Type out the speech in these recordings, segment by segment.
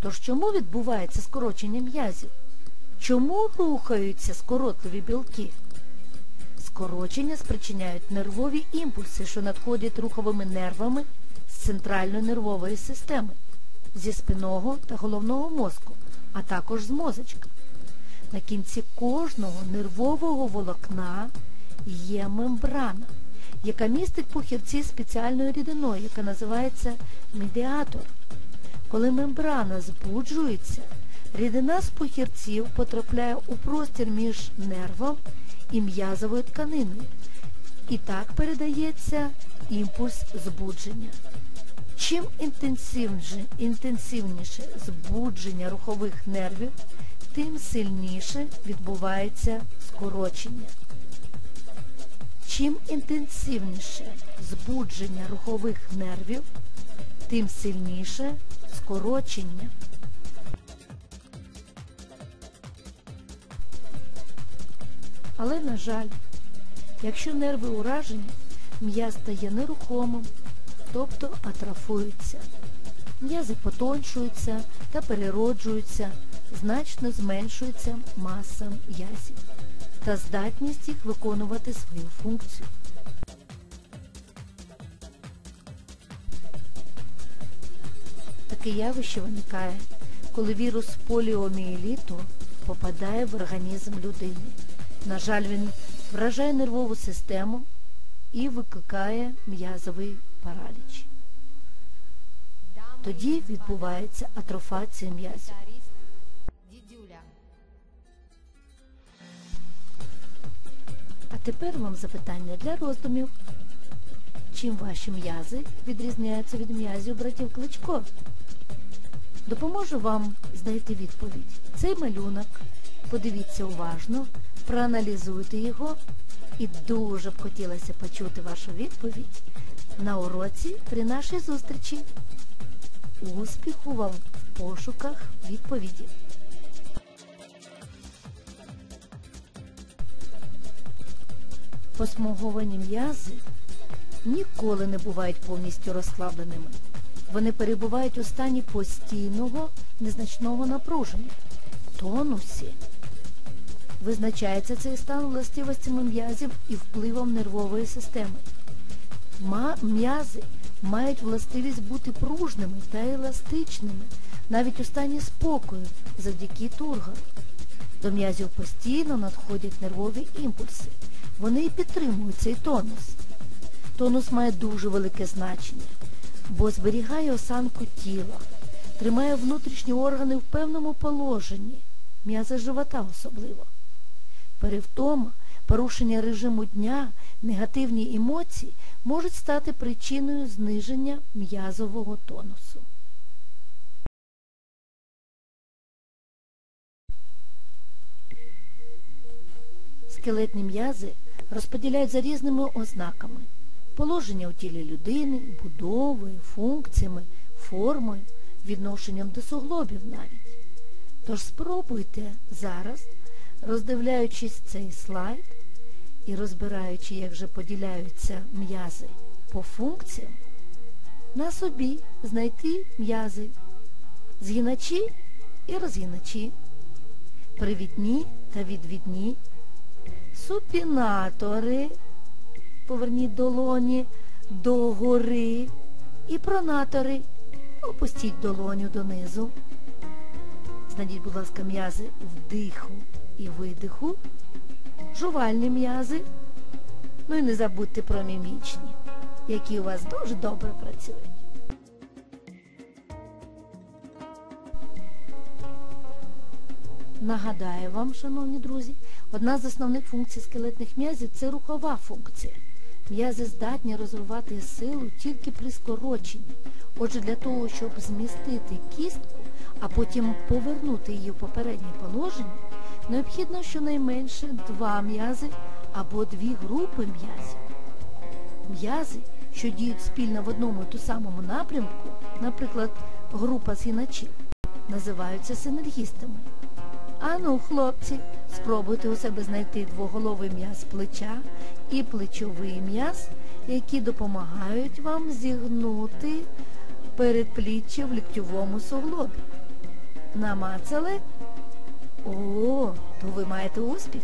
Тож чому відбувається скорочення м'язів? Чому рухаються скоротливі білки? Скорочення спричиняють нервові імпульси, що надходять руховими нервами з центральної нервової системи, зі спинного та головного мозку, а також з мозочка. На кінці кожного нервового волокна є мембрана, яка містить пухірці спеціальною рідиною, яка називається медіатор. Коли мембрана збуджується, рідина з пухірців потрапляє у простір між нервом і м'язовою тканиною. І так передається імпульс збудження. Чим інтенсивніше, інтенсивніше збудження рухових нервів, тим сильніше відбувається скорочення. Чим інтенсивніше збудження рухових нервів, тим сильніше скорочення. Але, на жаль, якщо нерви уражені, м'яз стає нерухомим, тобто атрофується. М'язи потоншуються та перероджуються, значно зменшується маса м'язів та здатність їх виконувати свою функцію. Таке явище виникає, коли вірус поліомієліту попадає в організм людини. На жаль, він вражає нервову систему і викликає м'язовий параліч. Тоді відбувається атрофація м'язів. А тепер вам запитання для роздумів. Чим ваші м'язи відрізняються від м'язів братів Кличко? Допоможу вам знайти відповідь. Цей малюнок, подивіться уважно, проаналізуйте його і дуже б хотілося почути вашу відповідь на уроці при нашій зустрічі. Успіху вам в пошуках відповіді! Посмуговані м'язи ніколи не бувають повністю розслабленими. Вони перебувають у стані постійного незначного напруження, тонусі. Визначається цей стан властивостями м'язів і впливом нервової системи. М'язи мають властивість бути пружними та еластичними, навіть у стані спокою, завдяки тургору. До м'язів постійно надходять нервові імпульси. Вони і підтримують цей тонус. Тонус має дуже велике значення, бо зберігає осанку тіла, тримає внутрішні органи в певному положенні, м'язи живота особливо. Перевтома, порушення режиму дня, негативні емоції можуть стати причиною зниження м'язового тонусу. Скелетні м'язи розподіляють за різними ознаками положення у тілі людини, будовою, функціями, формою, відношенням до суглобів навіть. Тож спробуйте зараз, роздивляючись цей слайд і розбираючи, як же поділяються м'язи по функціям, на собі знайти м'язи, згиначі і розгиначі, привідні та відвідні, супінатори, поверніть долоні догори і пронатори, опустіть долоню донизу. Знайдіть, будь ласка, м'язи вдиху і видиху, жувальні м'язи. Ну і не забудьте про мімічні, які у вас дуже добре працюють. Нагадаю вам, шановні друзі, одна з основних функцій скелетних м'язів це рухова функція. М'язи здатні розвивати силу тільки при скороченні. Отже, для того, щоб змістити кістку, а потім повернути її в попереднє положення, необхідно щонайменше два м'язи або дві групи м'язів. М'язи, що діють спільно в одному і ту самому напрямку, наприклад, група згиначів, називаються синергістами. Ану, хлопці, спробуйте у себе знайти двоголовий м'яз плеча і плечовий м'яз, які допомагають вам зігнути передпліччя в ліктьовому суглобі. Намацали? О, то ви маєте успіх.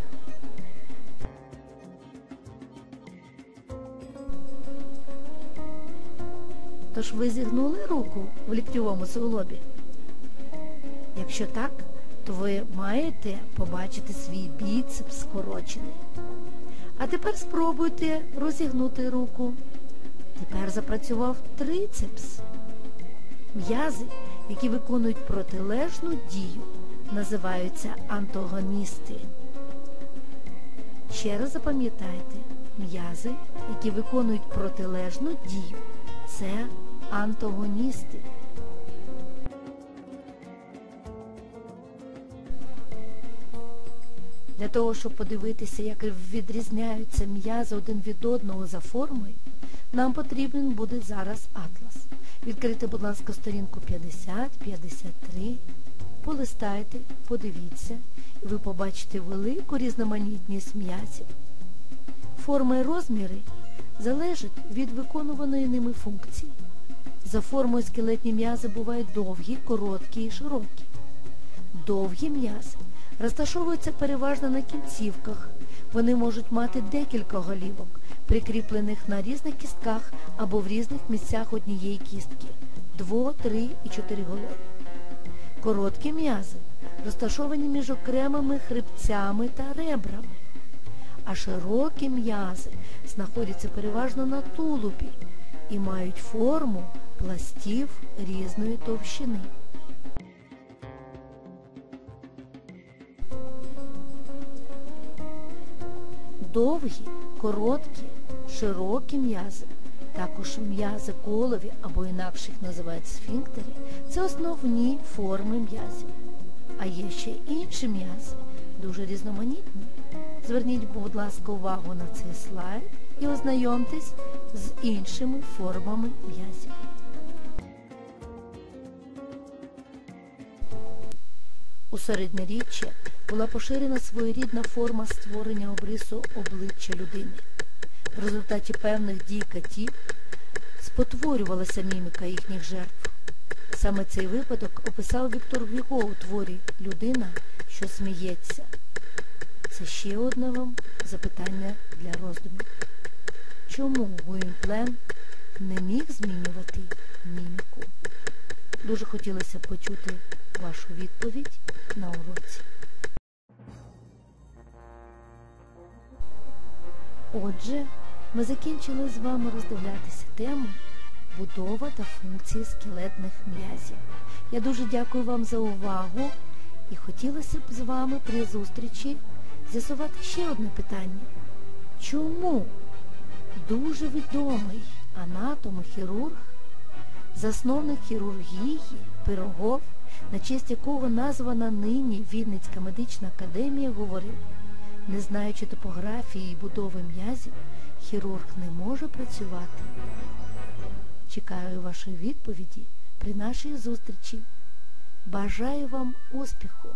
Тож ви зігнули руку в ліктьовому суглобі? Якщо так, то ви маєте побачити свій біцепс скорочений. А тепер спробуйте розігнути руку. Тепер запрацював трицепс. М'язи, які виконують протилежну дію, називаються антагоністи. Ще раз запам'ятайте, м'язи, які виконують протилежну дію, це антагоністи. Для того, щоб подивитися, як відрізняються м'язи один від одного за формою, нам потрібен буде зараз атлас. Відкрийте, будь ласка, сторінку 50, 53, полистайте, подивіться, і ви побачите велику різноманітність м'язів. Форми і розміри залежать від виконуваної ними функції. За формою скелетні м'язи бувають довгі, короткі і широкі. Довгі м'язи розташовуються переважно на кінцівках. Вони можуть мати декілька голівок, прикріплених на різних кістках або в різних місцях однієї кістки дво, три і чотири голови. Короткі м'язи розташовані між окремими хребцями та ребрами, а широкі м'язи знаходяться переважно на тулубі і мають форму пластів різної товщини. Довгі, короткі, широкі м'язи, також м'язи колові або інакше їх називають сфінктери, це основні форми м'язів. А є ще інші м'язи, дуже різноманітні. Зверніть, будь ласка, увагу на цей слайд і ознайомтесь з іншими формами м'язів. У середньоріччя була поширена своєрідна форма створення обрису обличчя людини. В результаті певних дій катів спотворювалася міміка їхніх жертв. Саме цей випадок описав Віктор Гюго у творі Людина, що сміється. Це ще одне вам запитання для роздумів. Чому Гуінплен не міг змінювати міміку? Дуже хотілося почути вашу відповідь на уроці. Отже, ми закінчили з вами роздивлятися тему будова та функції скелетних м'язів. Я дуже дякую вам за увагу і хотілося б з вами при зустрічі з'ясувати ще одне питання. Чому дуже відомий анатом-хірург, засновник хірургії Пирогов, на честь якого названа нині Вінницька медична академія, говорив, не знаючи топографії і будови м'язів, хірург не може працювати. Чекаю вашої відповіді при нашій зустрічі. Бажаю вам успіху!